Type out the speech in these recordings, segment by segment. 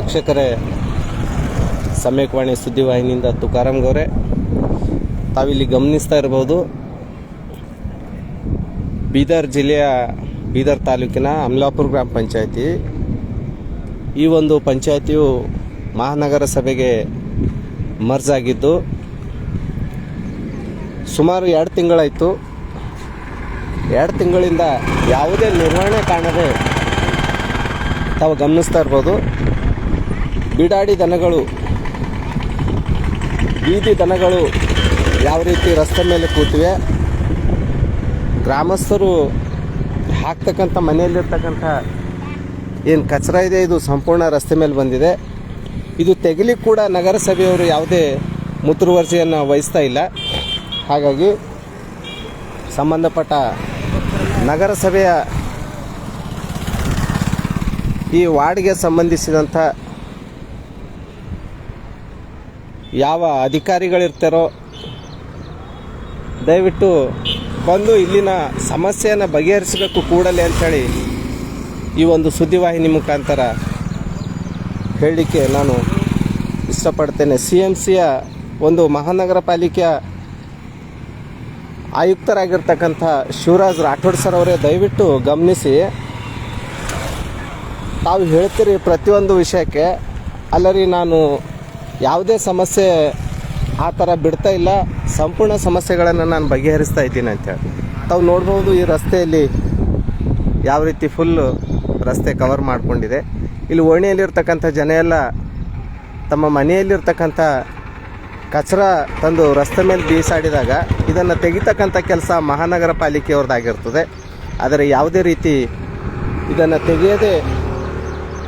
ವೀಕ್ಷಕರೇ ಸಮಯಕವಾಣಿ ಸುದ್ದಿವಾಹಿನಿಯಿಂದ ತುಕಾರಾಮ್ ಗೌರೆ. ತಾವಿಲ್ಲಿ ಗಮನಿಸ್ತಾ ಇರ್ಬೋದು, ಬೀದರ್ ಜಿಲ್ಲೆಯ ಬೀದರ್ ತಾಲೂಕಿನ ಅಮಲಾಪುರ ಗ್ರಾಮ ಪಂಚಾಯತಿ. ಈ ಒಂದು ಪಂಚಾಯತಿಯು ಮಹಾನಗರ ಸಭೆಗೆ ಮರ್ಜ್ ಆಗಿದ್ದು ಸುಮಾರು ಎರಡು ತಿಂಗಳಾಯಿತು. ಎರಡು ತಿಂಗಳಿಂದ ಯಾವುದೇ ನಿರ್ವಹಣೆ ಕಾಣದೆ ತಾವು ಗಮನಿಸ್ತಾ ಇರ್ಬೋದು. ಬಿಡಾಡಿ ದನಗಳು, ಬೀದಿ ದನಗಳು ಯಾವ ರೀತಿ ರಸ್ತೆ ಮೇಲೆ ಕೂತಿವೆ, ಗ್ರಾಮಸ್ಥರು ಹಾಕ್ತಕ್ಕಂಥ ಮನೆಯಲ್ಲಿರ್ತಕ್ಕಂಥ ಏನು ಕಚರ ಇದೆ, ಇದು ಸಂಪೂರ್ಣ ರಸ್ತೆ ಮೇಲೆ ಬಂದಿದೆ. ಇದು ತೆಗಿಲಿಕ್ಕೆ ಕೂಡ ನಗರಸಭೆಯವರು ಯಾವುದೇ ಮುತುವರ್ಜಿಯನ್ನು ವಹಿಸ್ತಾ ಇಲ್ಲ. ಹಾಗಾಗಿ ಸಂಬಂಧಪಟ್ಟ ನಗರಸಭೆಯ ಈ ವಾರ್ಡ್ಗೆ ಸಂಬಂಧಿಸಿದಂಥ ಯಾವ ಅಧಿಕಾರಿಗಳಿರ್ತಾರೋ, ದಯವಿಟ್ಟು ಬಂದು ಇಲ್ಲಿನ ಸಮಸ್ಯೆಯನ್ನು ಬಗೆಹರಿಸಬೇಕು ಕೂಡಲೇ ಅಂಥೇಳಿ ಈ ಒಂದು ಸುದ್ದಿವಾಹಿನಿ ಮುಖಾಂತರ ಹೇಳಲಿಕ್ಕೆ ನಾನು ಇಷ್ಟಪಡ್ತೇನೆ. ಸಿ ಎಂ ಸಿಯ ಒಂದು ಮಹಾನಗರ ಪಾಲಿಕೆಯ ಆಯುಕ್ತರಾಗಿರ್ತಕ್ಕಂಥ ಶಿವರಾಜ್ ರಾಠೋಡ್ ಸರ್ ಅವರೇ, ದಯವಿಟ್ಟು ಗಮನಿಸಿ. ತಾವು ಹೇಳ್ತೀರಿ ಪ್ರತಿಯೊಂದು ವಿಷಯಕ್ಕೆ. ಅಲ್ಲರಿ, ನಾನು ಯಾವುದೇ ಸಮಸ್ಯೆ ಆ ಥರ ಬಿಡ್ತಾ ಇಲ್ಲ. ಸಂಪೂರ್ಣ ಸಮಸ್ಯೆಗಳನ್ನು ನಾನು ಬಗೆಹರಿಸ್ತಾ ಇದ್ದೀನಿ ಅಂತೇಳಿ ತಾವು ನೋಡ್ಬೋದು ಈ ರಸ್ತೆಯಲ್ಲಿ ಯಾವ ರೀತಿ ಫುಲ್ಲು ರಸ್ತೆ ಕವರ್ ಮಾಡಿಕೊಂಡಿದೆ. ಇಲ್ಲಿ ಓಣಿಯಲ್ಲಿರ್ತಕ್ಕಂಥ ಜನ ಎಲ್ಲ ತಮ್ಮ ಮನೆಯಲ್ಲಿರ್ತಕ್ಕಂಥ ಕಚರ ತಂದು ರಸ್ತೆ ಮೇಲೆ ಬೀಸಾಡಿದಾಗ ಇದನ್ನು ತೆಗಿತಕ್ಕಂಥ ಕೆಲಸ ಮಹಾನಗರ ಪಾಲಿಕೆಯವ್ರದ್ದಾಗಿರ್ತದೆ. ಆದರೆ ಯಾವುದೇ ರೀತಿ ಇದನ್ನು ತೆಗೆಯದೆ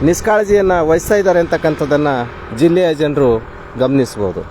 ನಿಷ್ಕಾಳಜಿಯನ್ನು ವಹಿಸ್ತಾ ಇದ್ದಾರೆ ಅಂತಕ್ಕಂಥದ್ದನ್ನು ಜಿಲ್ಲೆಯ ಜನರು ಗಮನಿಸ್ಬೋದು